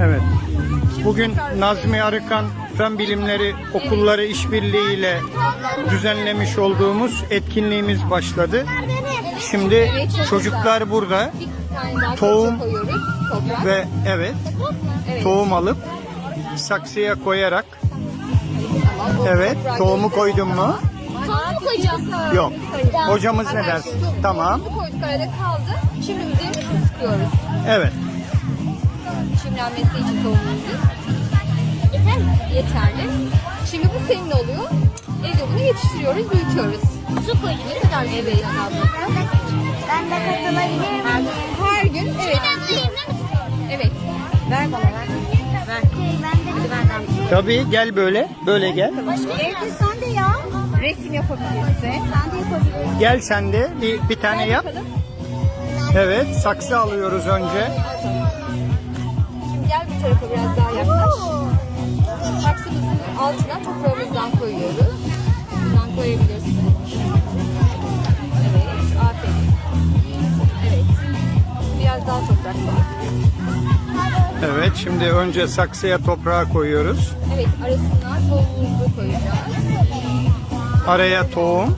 Evet. Bugün Nazmi Arıkan Fen Bilimleri Okulları İşbirliği ile düzenlemiş olduğumuz etkinliğimiz başladı. Şimdi çocuklar burada Tohum ve evet tohum alıp saksıya koyarak evet tohumu koydun mu? Tohum koyacağız. Yok. Hocamız ne dersin? Tamam. Bu koyduk arada kaldı. Şimdi üzerine su sıkıyoruz. Evet. Çimlenmesi için tohumumuzun. Yeter mi? Yeterli. Şimdi bu senin oluyor. Evde bunu yetiştiriyoruz, büyütüyoruz. Su koyacağız. Ne kadar evet? Ben de katılabilir miyim? Her gün evet. Evet. Ver bana ver. Ver. Ben de benden. Tabii gel böyle. Böyle gel. Evde sen de ya. Resim yapabilirsin. Sen de yapabilirsin. Gel sen de bir, bir tane yap. Evet saksı alıyoruz önce. Şimdi gel bu tarafa biraz daha yaklaş. Saksımızın altına toprağımızdan koyuyoruz. Buradan koyabilirsin. Evet şimdi önce saksıya toprağı koyuyoruz. Evet, arasına tohumumuzu koyacağız. Araya tohum.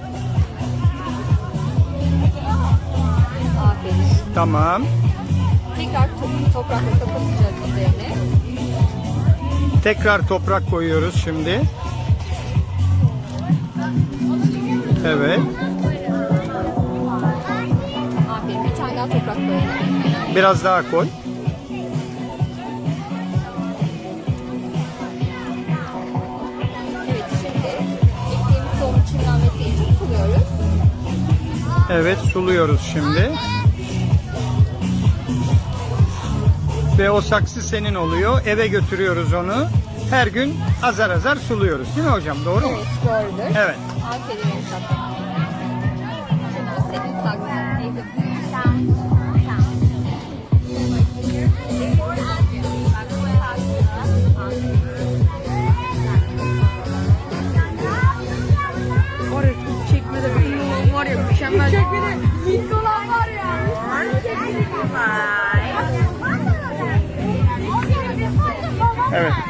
Aferin. Tamam. Tekrar to- toprakla kapatacağız üzerine. Tekrar toprak koyuyoruz şimdi. Evet. Aferin. Bir tane daha toprak koyalım. Biraz daha koy. Evet suluyoruz şimdi. Ve o saksı senin oluyor. Eve götürüyoruz onu. Her gün azar azar suluyoruz. Değil mi hocam? Doğru mu? Evet, doğrudur. Evet. Aferin Esat. Senin saksın. Neyse.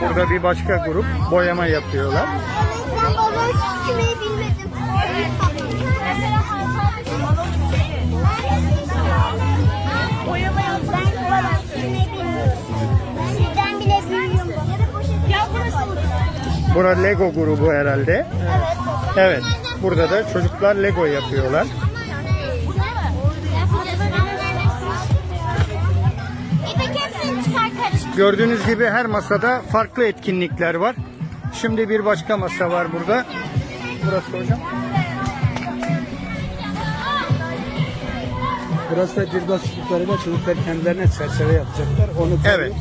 Burada bir başka grup boyama yapıyorlar. Ben balon çizmeyi bilmedim. Bura Lego grubu herhalde. Evet. Evet. Burada da çocuklar Lego yapıyorlar. Gördüğünüz gibi her masada farklı etkinlikler var. Şimdi bir başka masa var burada. Burası hocam. Burası da Dirdos çocuklarıyla çocuklar kendilerine çerçeve yapacaklar. Onu Evet.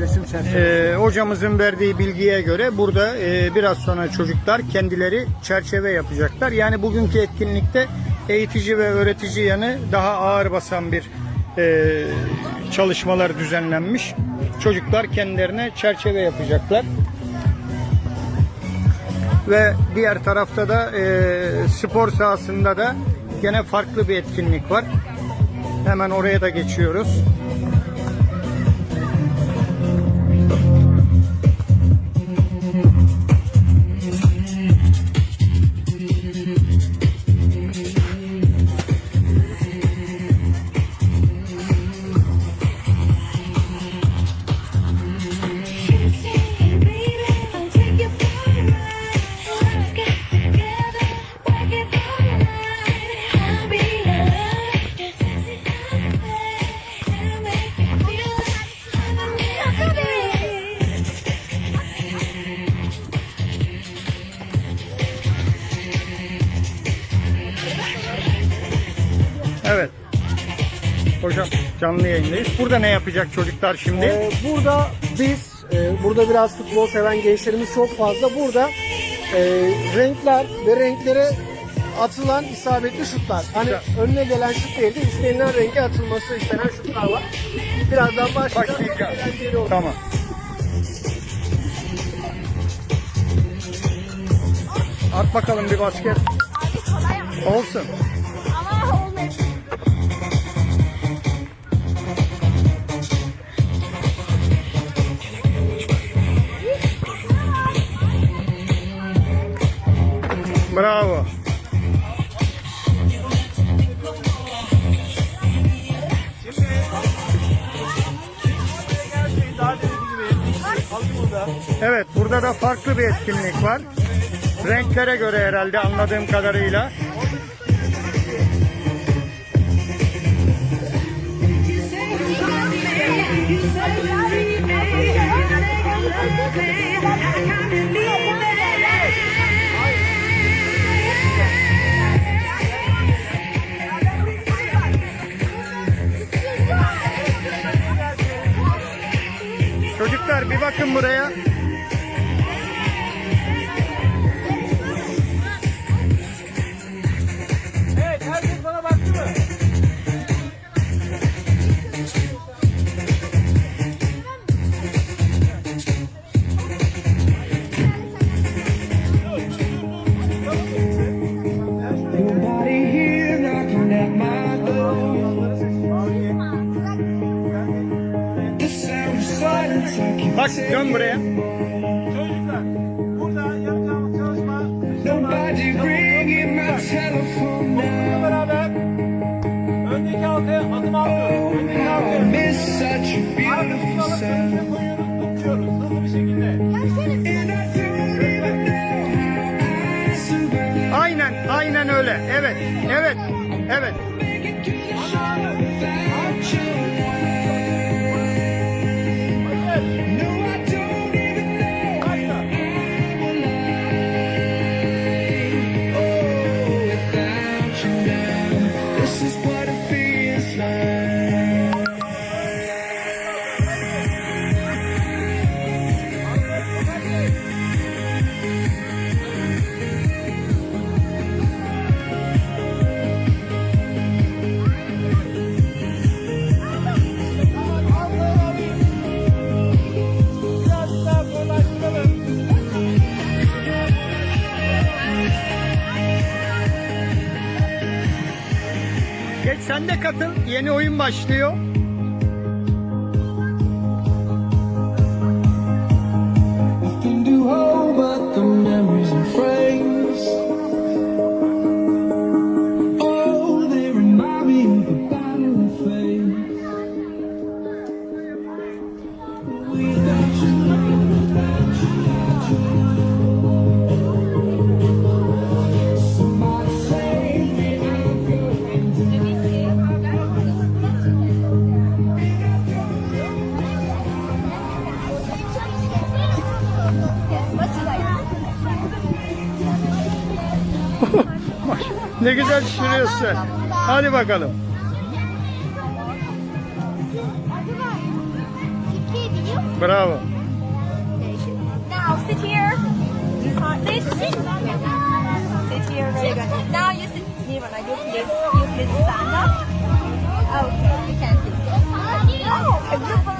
resim çerçeve. Ee, hocamızın verdiği bilgiye göre burada e, biraz sonra çocuklar kendileri çerçeve yapacaklar. Yani bugünkü etkinlikte eğitici ve öğretici yanı daha ağır basan bir e, çalışmalar düzenlenmiş. Çocuklar kendilerine çerçeve yapacaklar. Ve diğer tarafta da e, spor sahasında da gene farklı bir etkinlik var. Hemen oraya da geçiyoruz. Hocam canlı yayındayız. Burada ne yapacak çocuklar şimdi? Ee, burada biz, e, burada biraz futbol seven gençlerimiz çok fazla. Burada e, renkler ve renklere atılan isabetli şutlar. Hani önüne gelen şut değil de istenilen renge atılması istenen şutlar var. Birazdan başlayacağız. Başlayacağız. Tamam. At bakalım bir basket. Abi kolay ama. Olsun. Evet burada da farklı bir etkinlik var. Renklere göre herhalde anladığım kadarıyla. Bir bakın buraya. Bak dön buraya. Çocuklar, burada yapacağımız çalışma Nobody ringing my telephone now. beraber öndeki halkaya adım atıyoruz. Öndeki I halkaya miss such beautiful sound. koyuyoruz, tutuyoruz hızlı bir şekilde. Aynen, aynen öyle. Evet, evet, evet. Geç sen de katıl. Yeni oyun başlıyor. Ne güzel şişiriyorsun. Hadi bakalım. Bravo. Now sit here. Sit, sit. Sit here, very good. Now you sit here when I do this. You please stand up. Okay, you can sit. Oh, okay,